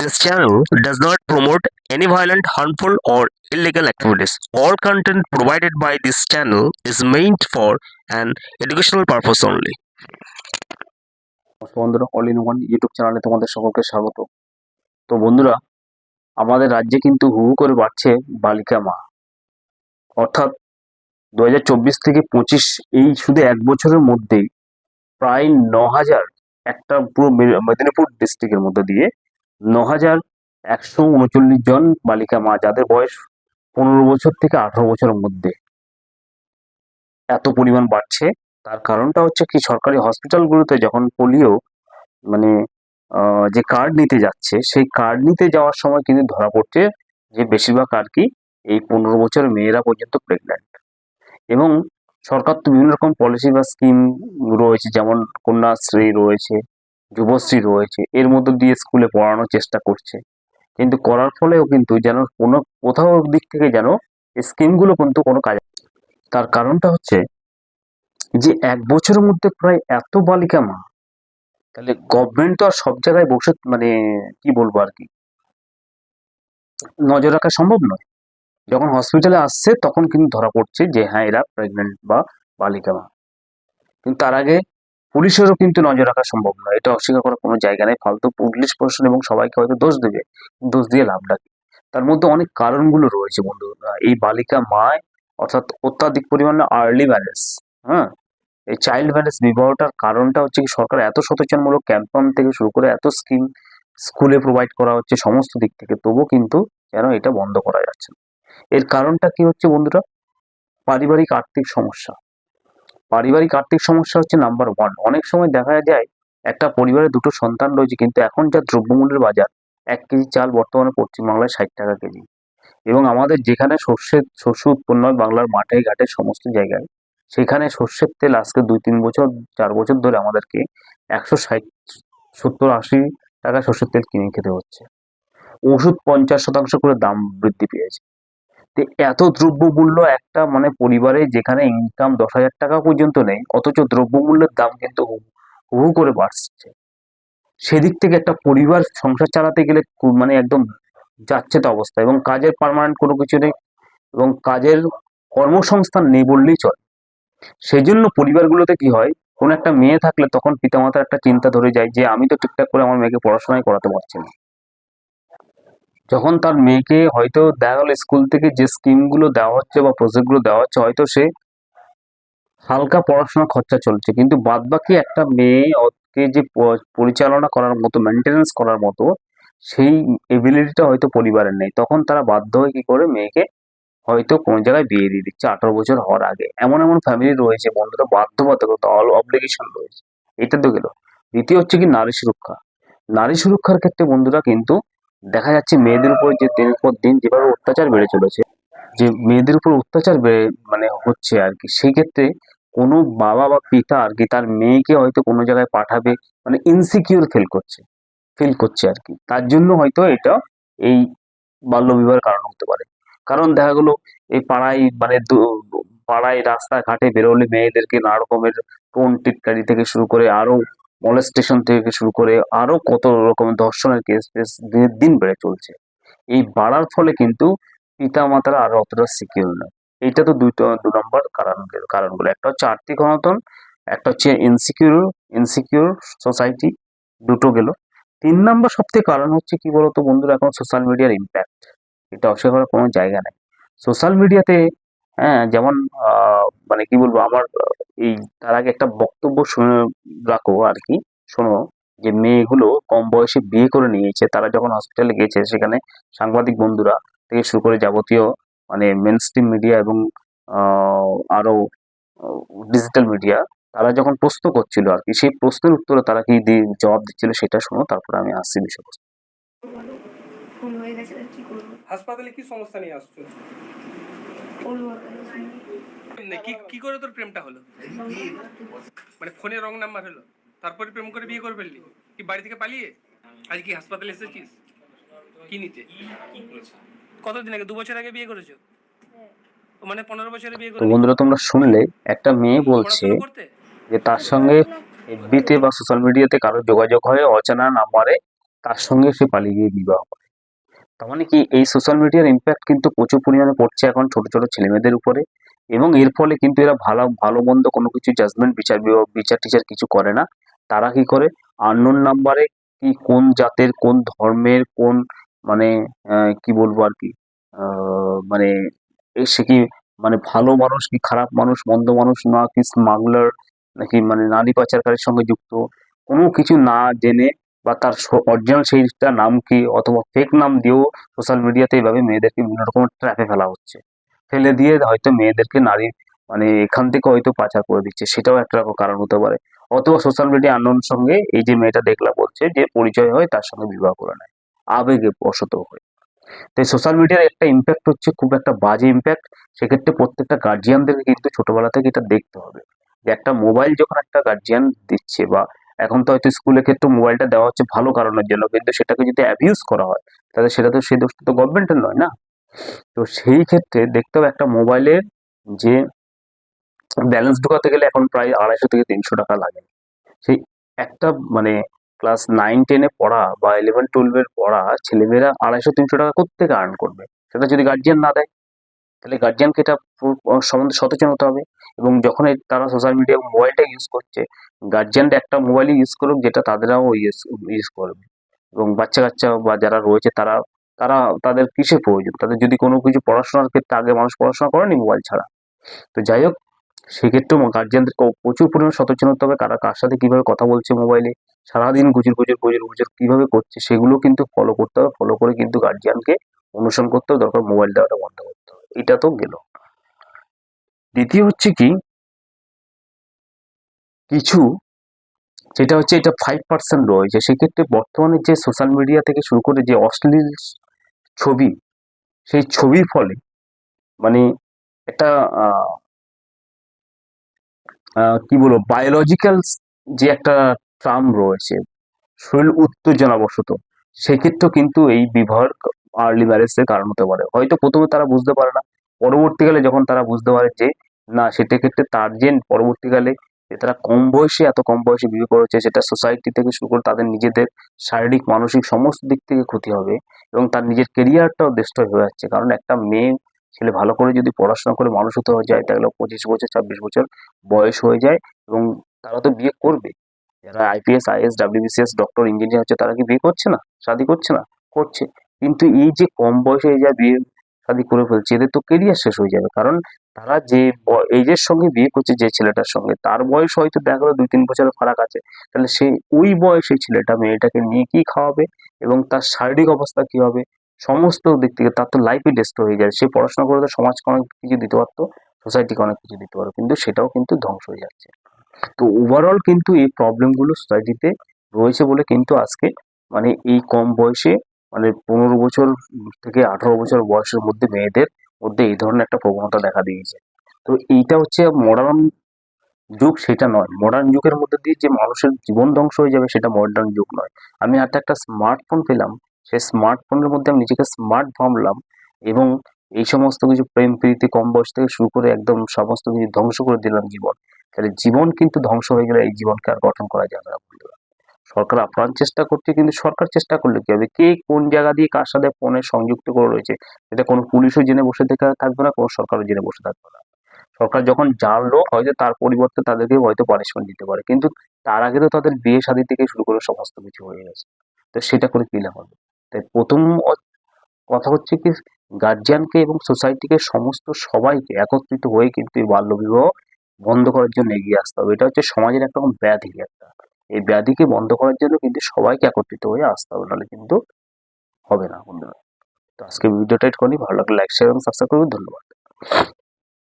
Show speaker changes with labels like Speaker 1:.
Speaker 1: This channel does not promote any violent, harmful, or illegal activities. All content provided by this channel is meant for an educational purpose only.
Speaker 2: বন্ধুরা all in one YouTube চ্যানেলে তোমাদের সকলকে স্বাগত তো বন্ধুরা আমাদের রাজ্যে কিন্তু হু করে বাড়ছে বালিকা মা অর্থাৎ দু হাজার চব্বিশ থেকে পঁচিশ এই শুধু এক বছরের মধ্যেই প্রায় ন হাজার একটা পুরো মেদিনীপুর ডিস্ট্রিক্টের মধ্যে দিয়ে ন হাজার একশো উনচল্লিশ জন বালিকা মা, যাদের বয়স পনেরো বছর থেকে আঠারো বছরের মধ্যে। এত পরিমাণ বাড়ছে। তার কারণটা হচ্ছে কি, সরকারি হসপিটালগুলোতে যখন পোলিও মানে যে কার্ড নিতে যাচ্ছে, সেই কার্ড নিতে যাওয়ার সময় কিন্তু ধরা পড়ছে যে বেশিরভাগ আর কি এই পনেরো বছর মেয়েরা পর্যন্ত প্রেগন্যান্ট এবং সরকার তো বিভিন্ন রকম পলিসি বা স্কিম রয়েছে, যেমন কন্যাশ্রী রয়েছে যুবশ্রী রয়েছে। এর মধ্যে দিয়ে স্কুলে পড়ানোর চেষ্টা করছে। কিন্তু করার ফলেও কিন্তু যেন কোনো, কোথাও দিক থেকে যেন স্কিমগুলো কিন্তু কোনো কাজ তার কারণটা হচ্ছে যে এক বছরের মধ্যে প্রায় এত বালিকা মা, তাহলে গভর্নমেন্ট তো আর সব জায়গায় বসে মানে কি বলব আর কি, নজর রাখা সম্ভব নয়। যখন হসপিটালে আসছে, তখন কিন্তু ধরা পড়ছে যে হ্যাঁ এরা প্রেগনেন্ট বা বালিকা মা। কিন্তু তার আগে পুলিশেরও কিন্তু নজর রাখা সম্ভব নয়। এটা অস্বীকার করার কোনো জায়গা নেই। ফালতু পুলিশ প্রশাসন এবং সবাইকে হয়তো দোষ দেবে, দোষ দিয়ে লাভটা কি তার মধ্যে অনেক কারণগুলো রয়েছে বন্ধু। এই বালিকা মায়, অর্থাৎ অত্যাধিক পরিমাণে আর্লি ম্যারেজ হ্যাঁ? এই চাইল্ড ম্যারেজ বিবাহটার কারণটা হচ্ছে সরকার এত সচেতনমূলক ক্যাম্পেইন থেকে শুরু করে এত স্কিম স্কুলে প্রোভাইড করা হচ্ছে সমস্ত দিক থেকে, তবুও কিন্তু যেন এটা বন্ধ করা যাচ্ছে এর কারণটা কি হচ্ছে বন্ধুরা? পারিবারিক আর্থিক সমস্যা। পারিবারিক আর্থিক সমস্যা হচ্ছে নাম্বার ওয়ান অনেক সময় দেখা যায় একটা পরিবারে দুটো সন্তান রয়েছে, কিন্তু এখন যা দ্রব্যমূল্যের বাজার, এক কেজি চাল বর্তমানে পশ্চিমবাংলায় ষাট টাকা কেজি। এবং আমাদের যেখানে সর্ষের শস্য উৎপন্ন হয় বাংলার মাঠে, ঘাটে সমস্ত জায়গায়, সেখানে সর্ষের তেল আজকে দুই তিন বছর, চার বছর ধরে আমাদেরকে একশো ষাট, সত্তর, আশি টাকা সর্ষের তেল কিনে খেতে হচ্ছে। ওষুধ পঞ্চাশ শতাংশ করে দাম বৃদ্ধি পেয়েছে। এত দ্রব্যমূল্য একটা মানে পরিবারে যেখানে ইনকাম দশ হাজার টাকা পর্যন্ত নেই, অথচ দ্রব্যমূল্যের দাম কিন্তু হু করে বাড়ছে। সেদিক থেকে একটা পরিবার সংসার চালাতে গেলে মানে একদম যাচ্ছে তো অবস্থা এবং কাজের পার্মানেন্ট কোনো কিছু নেই এবং কাজের কর্মসংস্থান নেই বললেই চলে। সেই জন্য পরিবারগুলোতে কি হয়, কোনো একটা মেয়ে থাকলে তখন পিতামাতার একটা চিন্তা ধরে যায় যে, আমি তো ঠিকঠাক করে আমার মেয়েকে পড়াশোনাই করাতে পারছি না। যখন তার মেয়েকে হয়তো দেখা গেলো স্কুল থেকে যে স্কিমগুলো দেওয়া হচ্ছে বা প্রজেক্টগুলো দেওয়া হচ্ছে, হয়তো সে হালকা পড়াশোনা খরচা চলছে। কিন্তু বাদ বাকি একটা মেয়ে ওকে যে পরিচালনা করার মতো মেনটেনেন্স করার মতো, সেই এবিলিটিটা হয়তো পরিবারের নেই। তখন তারা বাধ্য হয়ে কি করে, মেয়েকে হয়তো কোনো জায়গায় বিয়ে দিয়ে দিচ্ছে আঠারো বছর হওয়ার আগে। এমন এমন ফ্যামিলি রয়েছে, বন্ধুরা বাধ্যবাধকতা অল অব্লিগেশন রয়েছে। এটা তো গেল। দ্বিতীয় হচ্ছে কি নারী সুরক্ষা। নারী সুরক্ষার ক্ষেত্রে বন্ধুরা কিন্তু দেখা যাচ্ছে মেয়েদের উপর যে দিনের পর দিন যেভাবে অত্যাচার বেড়ে চলেছে, যে মেয়েদের উপর অত্যাচার বেড়ে মানে হচ্ছে আর কি, সেই ক্ষেত্রে কোনো বাবা বা পিতা আর কি তার মেয়েকে হয়তো কোনো জায়গায় পাঠাবে মানে ইনসিকিউর ফিল করছে ফিল করছে আর কি। তার জন্য হয়তো এটা এই বাল্যবিবাহের কারণ হতে পারে। কারণ দেখা গেলো, এই পাড়ায় মানে পাড়ায় রাস্তাঘাটে বেরোলে মেয়েদেরকে নানা রকমের টোন টিটকারি থেকে শুরু করে আরও মলেস্টেশন থেকে শুরু করে আরও কত রকমের ধর্ষণের কেস টেস দিনের দিন বেড়ে চলছে। এই বাড়ার ফলে কিন্তু পিতা মাতারা আরও অতটা সিকিউর নয় এইটা তো দুইটা, দু নম্বর কারণ কারণগুলো একটা হচ্ছে আর্থিক অনটন, একটা হচ্ছে ইনসিকিউর ইনসিকিউর সোসাইটি দুটো গেল। তিন নম্বর সবথেকে কারণ হচ্ছে কি বলতো বন্ধুরা, এখন সোশ্যাল মিডিয়ার ইম্প্যাক্ট এটা অস্বীকার কোনো জায়গা নেই। সোশ্যাল মিডিয়াতে হ্যাঁ যেমন আহ, মানে কি বলব আমার এই তার আগে একটা বক্তব্য শুনে রাখো আর কি শোনো যে মেয়েগুলো কম বয়সে বিয়ে করে নিয়েছে তারা যখন হসপিটালে গেছে সেখানে সাংবাদিক বন্ধুরা থেকে শুরু করে যাবতীয় মানে মেন স্ট্রিম মিডিয়া এবং আহ, আরও ডিজিটাল মিডিয়া তারা যখন প্রশ্ন করছিল আর কি সেই প্রশ্নের উত্তরে তারা কি দিয়ে জবাব দিচ্ছিল সেটা শোনো তারপরে আমি আসছি বিষয়বস্তু।
Speaker 3: ফোন হয়ে গেছে আর কি করব?
Speaker 4: হাসপাতালে কি সমস্যা নিয়ে আসছো? কি কি করে তোর প্রেমটা হলো? মানে ফোনে রং নাম্বার হলো। তারপরে প্রেম করে বিয়ে করে ফেললি। কি বাড়ি থেকে পালিয়ে? আজ কি হাসপাতালে এসেছিস? কি নিতে? কতদিন আগে? দু বছর আগে বিয়ে করেছ? মানে পনেরো বছরে বিয়ে
Speaker 2: তো
Speaker 4: করে
Speaker 2: বন্ধুরা তোমরা শুনলে একটা মেয়ে বলছে যে তার সঙ্গে এফবিতে বা সোশ্যাল মিডিয়াতে কারও যোগাযোগ হয় অচেনা নাম্বারে তার সঙ্গে সে পালিয়ে গিয়ে বিবাহ করে। তার মানে কি? এই সোশ্যাল মিডিয়ার ইম্প্যাক্ট কিন্তু প্রচুর পরিমাণে পড়ছে এখন ছোট ছোট ছেলেমেয়েদের উপরে এবং এর ফলে কিন্তু এরা ভালো ভালো, মন্দ কোনো কিছু জাজমেন্ট বিচার বিচার টিচার কিছু করে না। তারা কি করে? আননোন নাম্বারে কি কোন জাতের, কোন ধর্মের, কোন মানে কি বলব আর কি? মানে সে কি মানে ভালো মানুষ কি খারাপ মানুষ, মন্দ মানুষ না, কি স্মাগলার নাকি মানে নারী পাচারকারীর সঙ্গে যুক্ত? কোনো কিছু না জেনে বা তার অরিজিনাল সেইটা নাম কি অথবা ফেক নাম দিয়েও সোশ্যাল মিডিয়াতে এইভাবে মেয়েদেরকে বিভিন্ন রকমের ট্র্যাপে ফেলা হচ্ছে। ফেলে দিয়ে হয়তো মেয়েদেরকে নারী মানে এখান থেকে হয়তো পাচার করে দিচ্ছে, সেটাও একটা কারণ হতে পারে। অথবা সোশ্যাল মিডিয়া আন্দোলন সঙ্গে এই যে মেয়েটা দেখলা বলছে যে পরিচয় হয় তার সঙ্গে বিবাহ করে নেয় আবেগে বশত হয়ে। তাই সোশ্যাল মিডিয়ার একটা ইম্প্যাক্ট হচ্ছে, খুব একটা বাজে ইম্প্যাক্ট সেক্ষেত্রে প্রত্যেকটা গার্জিয়ানদেরকে কিন্তু ছোটবেলা থেকে এটা দেখতে হবে। যে একটা মোবাইল যখন একটা গার্জিয়ান দিচ্ছে বা এখন তো হয়তো স্কুলের ক্ষেত্রে মোবাইলটা দেওয়া হচ্ছে ভালো কারণের জন্য, কিন্তু সেটাকে যদি অ্যাবিউজ করা হয়, তাহলে সেটা তো সেই দোষটা তো গভর্নমেন্টের নয় না? তো সেই ক্ষেত্রে দেখতে হবে একটা মোবাইলের যে ব্যালেন্স ঢোকাতে গেলে এখন প্রায় আড়াইশো থেকে তিনশো টাকা লাগে। সেই একটা মানে ক্লাস নাইন টেনে পড়া বা ইলেভেন টুয়েলভের পড়া ছেলেমেয়েরা আড়াইশো, তিনশো টাকা কোথেকে আর্ন করবে? সেটা যদি গার্জিয়ান না দেয় তাহলে গার্জিয়ানকে এটা সম্বন্ধে সচেতন হতে হবে এবং যখন তারা সোশ্যাল মিডিয়া মোবাইলটা ইউজ করছে গার্জিয়ানরা একটা মোবাইলই ইউজ করুক যেটা তাদেরাও ইউজ ইউজ করবে এবং বাচ্চা কাচ্চা বা যারা রয়েছে তারা তারা তাদের কিসের প্রয়োজন? তাদের যদি কোনো কিছু পড়াশোনার ক্ষেত্রে আগে মানুষ পড়াশোনা করেনি মোবাইল ছাড়া। তো যাই হোক, সেক্ষেত্রেও গার্জিয়ানদেরকে প্রচুর পরিমাণে সচেতন হতে হবে কারা কার সাথে কীভাবে কথা বলছে মোবাইলে সারাদিন গুজুর গুজুর গুজুর গুজুর কীভাবে করছে, সেগুলো কিন্তু ফলো করতে হবে ফলো করে কিন্তু গার্জিয়ানকে অনুসরণ করতে হবে, দরকার মোবাইল দেওয়াটা বন্ধ এটা তো গেল। দ্বিতীয় হচ্ছে কি? কিছু যেটা হচ্ছে এটা ফাইভ পার্সেন্ট রয়েছে। সেক্ষেত্রে বর্তমানে যে সোশ্যাল মিডিয়া থেকে শুরু করে যে অশ্লীল ছবি, সেই ছবির ফলে মানে একটা কি বলব বায়োলজিক্যাল যে একটা ট্রাম রয়েছে, শরীর উত্তেজনাবশত, সেক্ষেত্রেও কিন্তু এই বিবাহ আর্লি ম্যারেজের কারণ হতে পারে। হয়তো প্রথমে তারা বুঝতে পারে না, পরবর্তীকালে যখন তারা বুঝতে পারে যে, না সেটা ক্ষেত্রে তার যে পরবর্তীকালে যে তারা কম বয়সে, এত কম বয়সে বিয়ে করেছে, সেটা সোসাইটি থেকে শুরু করে তাদের নিজেদের শারীরিক, মানসিক সমস্ত দিক থেকে ক্ষতি হবে এবং তার নিজের কেরিয়ারটাও ডিস্ট্রয় হয়ে যাচ্ছে। কারণ একটা মেয়ে, ছেলে ভালো করে যদি পড়াশোনা করে মানুষ হতে হয়ে যায় তাহলে পঁচিশ বছর, ছাব্বিশ বছর বয়স হয়ে যায় এবং তারা তো বিয়ে করবে। যারা IPS IAS WBCS doctor engineer হচ্ছে, তারা কি বিয়ে করছে না? শাদি করছে না? করছে। কিন্তু এই যে কম বয়সে যা বিয়ে শাদি করে ফেলছে, এদের তো কেরিয়ার শেষ হয়ে যাবে। কারণ তারা যে এইজের সঙ্গে বিয়ে করছে যে ছেলেটার সঙ্গে, তার বয়স হয়তো দেখা গেলো দুই তিন বছরের ফারাক আছে। তাহলে সেই ওই বয়সে ছেলেটা, মেয়েটাকে নিয়ে কি খাওয়াবে এবং তার শারীরিক অবস্থা কি হবে? সমস্ত দিক থেকে তার তো লাইফই ডিস্ট্রয় হয়ে যায় সে পড়াশোনা করে তো সমাজকে অনেক কিছু দিতে পারতো সোসাইটিকে অনেক কিছু দিতে পারতো, কিন্তু সেটাও কিন্তু ধ্বংস হয়ে যাচ্ছে। তো ওভারঅল কিন্তু এই প্রবলেমগুলো সোসাইটিতে রয়েছে বলে কিন্তু আজকে মানে এই কম বয়সে মানে পনেরো বছর থেকে আঠারো বছর বয়সের মধ্যে মেয়েদের মধ্যে এই ধরনের একটা প্রবণতা দেখা দিয়েছে। তো এইটা হচ্ছে মডার্ন যুগ, সেটা নয়। মডার্ন যুগের মধ্যে দিয়ে যে মানুষের জীবন ধ্বংস হয়ে যাবে, সেটা মডার্ন যুগ নয়। আমি হাতে একটা স্মার্টফোন পেলাম, সেই স্মার্টফোনের মধ্যে আমি নিজেকে স্মার্ট ভাবলাম এবং এই সমস্ত কিছু প্রেম, প্রীতি, কম বয়স থেকে শুরু করে একদম সমস্ত কিছু ধ্বংস করে দিলাম জীবন। তাহলে জীবন কিন্তু ধ্বংস হয়ে গেলে এই জীবনকে আর গঠন করা যাবে না, বন্ধুরা। সরকার আপ্রাণ চেষ্টা করছে, কিন্তু সরকার চেষ্টা করলে কি হবে? কে কোন জায়গা দিয়ে কার সাথে ফোনে সংযুক্ত করে রয়েছে? এটা কোনো পুলিশও জেনে বসে থেকে থাকবে না, কোনো সরকারও জেনে বসে থাকবে না। সরকার যখন জানলো হয়তো তার পরিবর্তে তাদেরকে হয়তো পানিশমেন্ট দিতে পারে, কিন্তু তার আগে তো তাদের বিয়ে শাদী থেকে শুরু করে সমস্ত কিছু হয়ে গেছে। তো সেটা করে কি হবে? তাই প্রথম কথা হচ্ছে কি গার্জিয়ানকে এবং সোসাইটিকে সমস্ত সবাইকে একত্রিত হয়ে কিন্তু এই বাল্যবিবাহ বন্ধ করার জন্য এগিয়ে আসতে হবে। এটা হচ্ছে সমাজের একটা রকম ব্যাধি একটা। এই ব্যাধিকে বন্ধ করার জন্য কিন্তু সবাইকে একত্রিত হয়ে আসতে হবে, নাহলে কিন্তু হবে না বন্ধুরা। তো আজকে ভিডিওটা এটুকুনি ভালো লাগলে লাইক শেয়ার এবং সাবস্ক্রাইব করবেন। ধন্যবাদ।